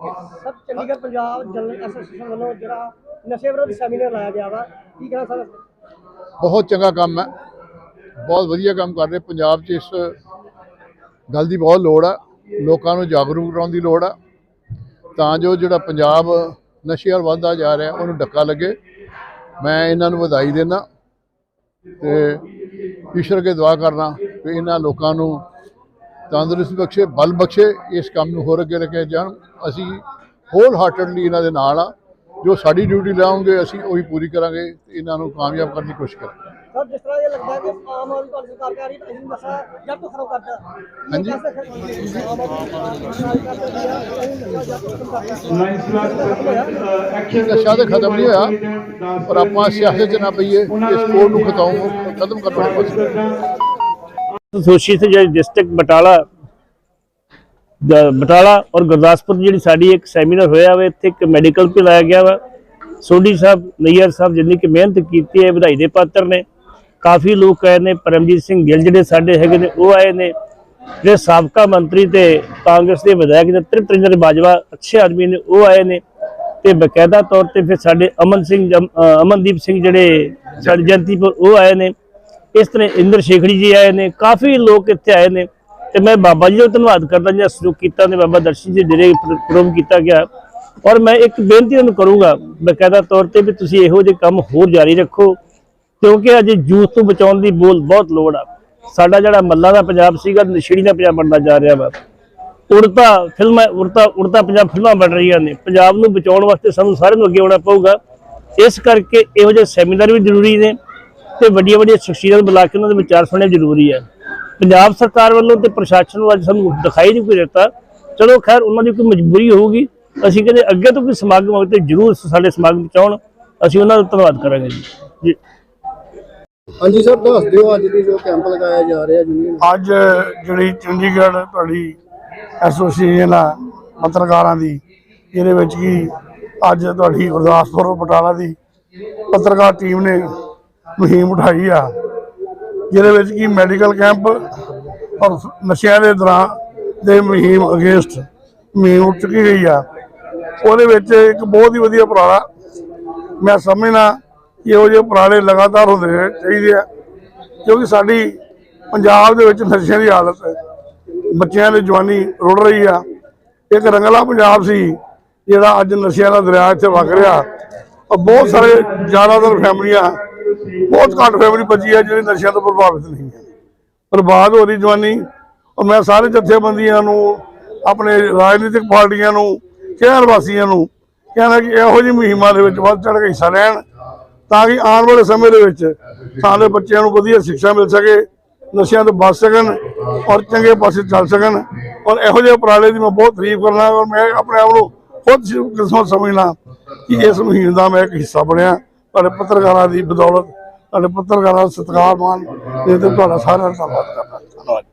ਠੀਕ ਹੈ Punjab general association ਵੱਲੋਂ ਜਿਹੜਾ ਨਸ਼ੇ ਵਿਰੋਧੀ ਸੈਮੀਨਾਰ ਲਾਇਆ ਗਿਆ ਵਾ, ਕੀ ਕਹਿਣਾ ਸਰ? ਬਹੁਤ ਚੰਗਾ ਕੰਮ ਹੈ। ਬਹੁਤ ਵਧੀਆ ਕੰਮ ਕਰ ਰਹੇ। ਪੰਜਾਬ 'ਚ ਇਸ ਗੱਲ ਦੀ ਬਹੁਤ ਲੋੜ ਆ। ਲੋਕਾਂ ਨੂੰ ਜਾਗਰੂਕ ਕਰਾਉਣ ਦੀ ਲੋੜ ਆ। ਤਾਂ ਜੋ ਜਿਹੜਾ ਪੰਜਾਬ ਨਸ਼ੇ ਵੱਲ ਵੱਧਦਾ ਜਾ ਰਿਹਾ, ਉਹਨੂੰ ਡੱਕਾ ਲੱਗੇ। ਮੈਂ ਇਹਨਾਂ ਨੂੰ ਵਧਾਈ ਦੇਣਾ ਤੇ ਈਸ਼ਵਰ ਕੇ ਦੁਆ ਕਰਨਾ ਕਿ ਇਹਨਾਂ ਲੋਕਾਂ ਨੂੰ ਤੰਦਰੁਸਤੀ ਬਖਸ਼ੇ ਬਲ ਬਖਸ਼ੇ ਇਸ ਕੰਮ ਨੂੰ ਹੋਰ ਅੱਗੇ ਲੈ ਕੇ ਜਾਣ। ਅਸੀਂ ਹੋਲ ਹਾਰਟਡਲੀ ਇਹਨਾਂ ਦੇ ਨਾਲ ਆ। ਜੋ ਸਾਡੀ ਡਿਊਟੀ ਲਾਉਂਗੇ ਅਸੀਂ ਉਹੀ ਪੂਰੀ ਕਰਾਂਗੇ ਇਹਨਾਂ ਨੂੰ ਕਾਮਯਾਬ ਕਰਨ ਦੀ ਕੋਸ਼ਿਸ਼ ਕਰਾਂਗੇ। ਸਰ ਜਿਸ ਤਰ੍ਹਾਂ ਇਹ ਲੱਗਦਾ ਹੈ ਕਿ ਆਮ ਆਦਮੀ ਪਾਰਟੀ ਸਰਕਾਰ ਕਹਿ ਰਹੀ ਹੈ ਅਸੀਂ ਨਸ਼ਾ ਜਦ ਤੋਂ ਖਤਮ ਕਰਦਾ। ਹਾਂਜੀ। ਆਮ ਆਦਮੀ ਪਾਰਟੀ ਕਰਦੀ ਹੈ ਅਸੀਂ ਨਸ਼ਾ ਤੋਂ ਖਤਮ ਨਹੀਂ ਹੋਇਆ ਪਰ ਆਪਾਂ ਸਿਆਸਤ 'ਚ ਨਾ ਪਈਏ ਇਸ ਕੋਡ ਨੂੰ ਖਤਮ ਖਤਮ ਕਰਨ ਦੀ ਕੋਸ਼ਿਸ਼ ਕਰਾਂਗੇ ਐਸੋਸੀਏਸ਼ਨ ਜਿਹੜੀ ਡਿਸਟ੍ਰਿਕਟ ਬਟਾਲਾ ਬਟਾਲਾ ਔਰ ਗੁਰਦਾਸਪੁਰ ਜਿਹੜੀ ਸਾਡੀ ਇੱਕ ਸੈਮੀਨਾਰ ਹੋਇਆ ਵਾ, ਇੱਥੇ ਇੱਕ ਮੈਡੀਕਲ ਵੀ ਲਾਇਆ ਗਿਆ ਵਾ। ਸੋਢੀ ਸਾਹਿਬ, ਨਈਅਰ ਸਾਹਿਬ ਜਿੰਨੀ ਕਿ ਮਿਹਨਤ ਕੀਤੀ ਹੈ, ਵਧਾਈ ਦੇ ਪਾਤਰ ਨੇ। ਕਾਫੀ ਲੋਕ ਆਏ ਨੇ, ਪਰਮਜੀਤ ਸਿੰਘ ਗਿੱਲ ਜਿਹੜੇ ਸਾਡੇ ਹੈਗੇ ਨੇ, ਉਹ ਆਏ ਨੇ। ਜਿਹੜੇ ਸਾਬਕਾ ਮੰਤਰੀ ਤੇ ਕਾਂਗਰਸ ਦੇ ਵਿਧਾਇਕ ਨੇ ਤ੍ਰਿਪਤ ਰੰਜਨ ਬਾਜਵਾ, ਅੱਛੇ ਆਦਮੀ ਨੇ, ਉਹ ਆਏ ਨੇ। ਤੇ ਬਕਾਇਦਾ ਤੌਰ ਤੇ ਫਿਰ ਸਾਡੇ ਅਮਨ ਸਿੰਘ ਅਮਨਦੀਪ ਸਿੰਘ ਜਿਹੜੇ ਸਾਡੇ ਜੰਤੀਪੁਰ ਉਹ ਆਏ ਨੇ। ਇਸ ਤਰ੍ਹਾਂ ਇੰਦਰ ਸ਼ੇਖੜੀ ਜੀ ਆਏ ਨੇ, ਕਾਫੀ ਲੋਕ ਇੱਥੇ ਆਏ ਨੇ ਤੇ ਮੈਂ ਬਾਬਾ ਜੀ ਦਾ ਧੰਨਵਾਦ ਕਰਦਾ ਜਿਹੜਾ ਸਹਿਯੋਗ ਕੀਤਾ ਨੇ ਬਾਬਾ ਦਰਸ਼ਨ ਜੀ ਡੇਰੇ ਪ੍ਰੋਗਰਾਮ ਕੀਤਾ ਗਿਆ। ਔਰ ਮੈਂ ਇੱਕ ਬੇਨਤੀ ਤੁਹਾਨੂੰ ਕਰੂੰਗਾ, ਬਕਾਇਦਾ ਤੌਰ ਤੇ ਵੀ ਤੁਸੀਂ ਇਹੋ ਜਿਹੇ ਕੰਮ ਹੋਰ ਜਾਰੀ ਰੱਖੋ, ਕਿਉਂਕਿ ਅਜੇ ਯੂਥ ਤੋਂ ਬਚਾਉਣ ਦੀ ਬੋਲ ਬਹੁਤ ਲੋੜ ਆ। ਸਾਡਾ ਜਿਹੜਾ ਮੱਲਾ ਦਾ ਪੰਜਾਬ ਸੀਗਾ, ਨਸ਼ੀੜੀ ਦਾ ਪੰਜਾਬ ਬਣਦਾ ਜਾ ਰਿਹਾ ਵਾ। ਉੜਤਾ ਫਿਲਮਾਂ, ਉੜਤਾ ਉੜਤਾ ਪੰਜਾਬ ਫਿਲਮਾਂ ਬਣ ਰਹੀਆਂ ਨੇ। ਪੰਜਾਬ ਨੂੰ ਬਚਾਉਣ ਵਾਸਤੇ ਸਾਨੂੰ ਸਾਰਿਆਂ ਨੂੰ ਅੱਗੇ ਆਉਣਾ ਪਊਗਾ। ਇਸ ਕਰਕੇ ਇਹੋ ਜਿਹੇ ਸੈਮੀਨਾਰ ਵੀ ਜ਼ਰੂਰੀ ਨੇ। ਤੇ ਵੱਡੀਆਂ ਵੱਡੀਆਂ ਸ਼ਖਸੀਅਤਾਂ ਨੂੰ ਬੁਲਾ ਕੇ ਉਹਨਾਂ ਦੇ ਵਿਚਾਰ ਸੁਣਨੇ ਜ਼ਰੂਰੀ ਹੈ ਪੰਜਾਬ ਸਰਕਾਰ ਵੱਲੋਂ ਤੇ ਪ੍ਰਸ਼ਾਸਨ ਵੱਲੋਂ ਅੱਜ ਸਾਨੂੰ ਦਿਖਾਈ ਨਹੀਂ ਕੋਈ ਦਿੱਤਾ। ਚਲੋ ਖੈਰ ਉਹਨਾਂ ਦੀ ਕੋਈ ਮਜਬੂਰੀ ਹੋਊਗੀ। ਅਸੀਂ ਕਹਿੰਦੇ ਅੱਗੇ ਤੋਂ ਕੋਈ ਸਮਾਗਮ ਹੋਵੇ ਤੇ ਜ਼ਰੂਰ ਸਾਡੇ ਸਮਾਗਮ ਚ ਆਉਣ। ਅਸੀਂ ਉਹਨਾਂ ਦਾ ਧੰਨਵਾਦ ਕਰਾਂਗੇ ਜੀ। ਜੀ। ਹਾਂਜੀ ਸਰ ਦੱਸ ਦਿਓ ਅੱਜ ਦੀ ਜੋ ਕੈਂਪ ਲਗਾਇਆ ਜਾ ਰਿਹਾ ਯੂਨੀਅਨ ਅੱਜ ਜਿਹੜੀ ਚੰਡੀਗੜ੍ਹ ਤੁਹਾਡੀ ਐਸੋਸੀਏਸ਼ਨ ਆ ਪੱਤਰਕਾਰਾਂ ਦੀ ਇਹਦੇ ਵਿੱਚ ਕੀ ਅੱਜ ਤੁਹਾਡੀ ਗੁਰਦਾਸਪੁਰ ਬਟਾਲਾ ਦੀ ਪੱਤਰਕਾਰ ਟੀਮ ਨੇ ਮੁਹਿੰਮ ਉਠਾਈ ਆ, ਜਿਹਦੇ ਵਿੱਚ ਕੀ ਮੈਡੀਕਲ ਕੈਂਪ ਔਰ ਨਸ਼ਿਆਂ ਦੇ ਦੌਰਾਨ ਦੇ ਮੁਹਿੰਮ ਅਗੇਂਸਟ ਮੁਹਿੰਮ ਉੱਠ ਚੁੱਕੀ ਗਈ ਆ। ਉਹਦੇ ਵਿੱਚ ਇੱਕ ਬਹੁਤ ਹੀ ਵਧੀਆ ਉਪਰਾਲਾ ਮੈਂ ਸਮਝਣਾ ਕਿ ਉਹ ਜਿਹੇ ਉਪਰਾਲੇ ਲਗਾਤਾਰ ਹੁੰਦੇ ਰਹਿਣੇ ਚਾਹੀਦੇ ਆ, ਕਿਉਂਕਿ ਸਾਡੀ ਪੰਜਾਬ ਦੇ ਵਿੱਚ ਨਸ਼ਿਆਂ ਦੀ ਹਾਲਤ, ਬੱਚਿਆਂ ਦੀ ਜਵਾਨੀ ਰੁੜ ਰਹੀ ਆ। ਇੱਕ ਰੰਗਲਾ ਪੰਜਾਬ ਸੀ, ਜਿਹੜਾ ਅੱਜ ਨਸ਼ਿਆਂ ਦਾ ਦਰਿਆ ਇੱਥੇ ਵਗ ਰਿਹਾ। ਔਰ ਬਹੁਤ ਸਾਰੇ ਜ਼ਿਆਦਾਤਰ ਫੈਮਲੀਆਂ ਬਹੁਤ ਘੱਟ ਫੈਮਿਲੀ ਬਚੀ ਹੈ ਜਿਹੜੀ ਨਸ਼ਿਆਂ ਤੋਂ ਪ੍ਰਭਾਵਿਤ ਨਹੀਂ ਹੈ। ਬਰਬਾਦ ਹੋ ਰਹੀ ਜਵਾਨੀ, ਔਰ ਮੈਂ ਸਾਰੇ ਜਥੇਬੰਦੀਆਂ ਨੂੰ, ਆਪਣੇ ਰਾਜਨੀਤਿਕ ਪਾਰਟੀਆਂ ਨੂੰ, ਸ਼ਹਿਰ ਵਾਸੀਆਂ ਨੂੰ ਕਹਿਣਾ ਕਿ ਇਹੋ ਜਿਹੀ ਮੁਹਿੰਮਾਂ ਦੇ ਵਿੱਚ ਵੱਧ ਚੜ੍ਹ ਕੇ ਹਿੱਸਾ ਲੈਣ ਤਾਂ ਕਿ ਆਉਣ ਵਾਲੇ ਸਮੇਂ ਦੇ ਵਿੱਚ ਸਾਡੇ ਬੱਚਿਆਂ ਨੂੰ ਵਧੀਆ ਸਿੱਖਿਆ ਮਿਲ ਸਕੇ, ਨਸ਼ਿਆਂ ਤੋਂ ਬਚ ਸਕਣ ਔਰ ਚੰਗੇ ਪਾਸੇ ਚੱਲ ਸਕਣ। ਔਰ ਇਹੋ ਜਿਹੇ ਉਪਰਾਲੇ ਦੀ ਮੈਂ ਬਹੁਤ ਤਾਰੀਫ ਕਰਨਾ ਔਰ ਮੈਂ ਆਪਣੇ ਆਪ ਨੂੰ ਖੁਦ ਕਿਸਮਤ ਸਮਝਣਾ ਕਿ ਇਸ ਮੁਹਿੰਮ ਦਾ ਮੈਂ ਇੱਕ ਹਿੱਸਾ ਬਣਿਆ। ਤੁਹਾਡੇ ਪੱਤਰਕਾਰਾਂ ਦੀ ਬਦੌਲਤ ਤੁਹਾਡੇ ਪੱਤਰਕਾਰਾਂ ਦਾ ਸਤਿਕਾਰ ਮਾਨ ਇਹ ਤੇ ਤੁਹਾਡਾ ਸਾਰਿਆਂ ਦਾ ਧੰਨਵਾਦ ਕਰਦਾ। ਧੰਨਵਾਦ।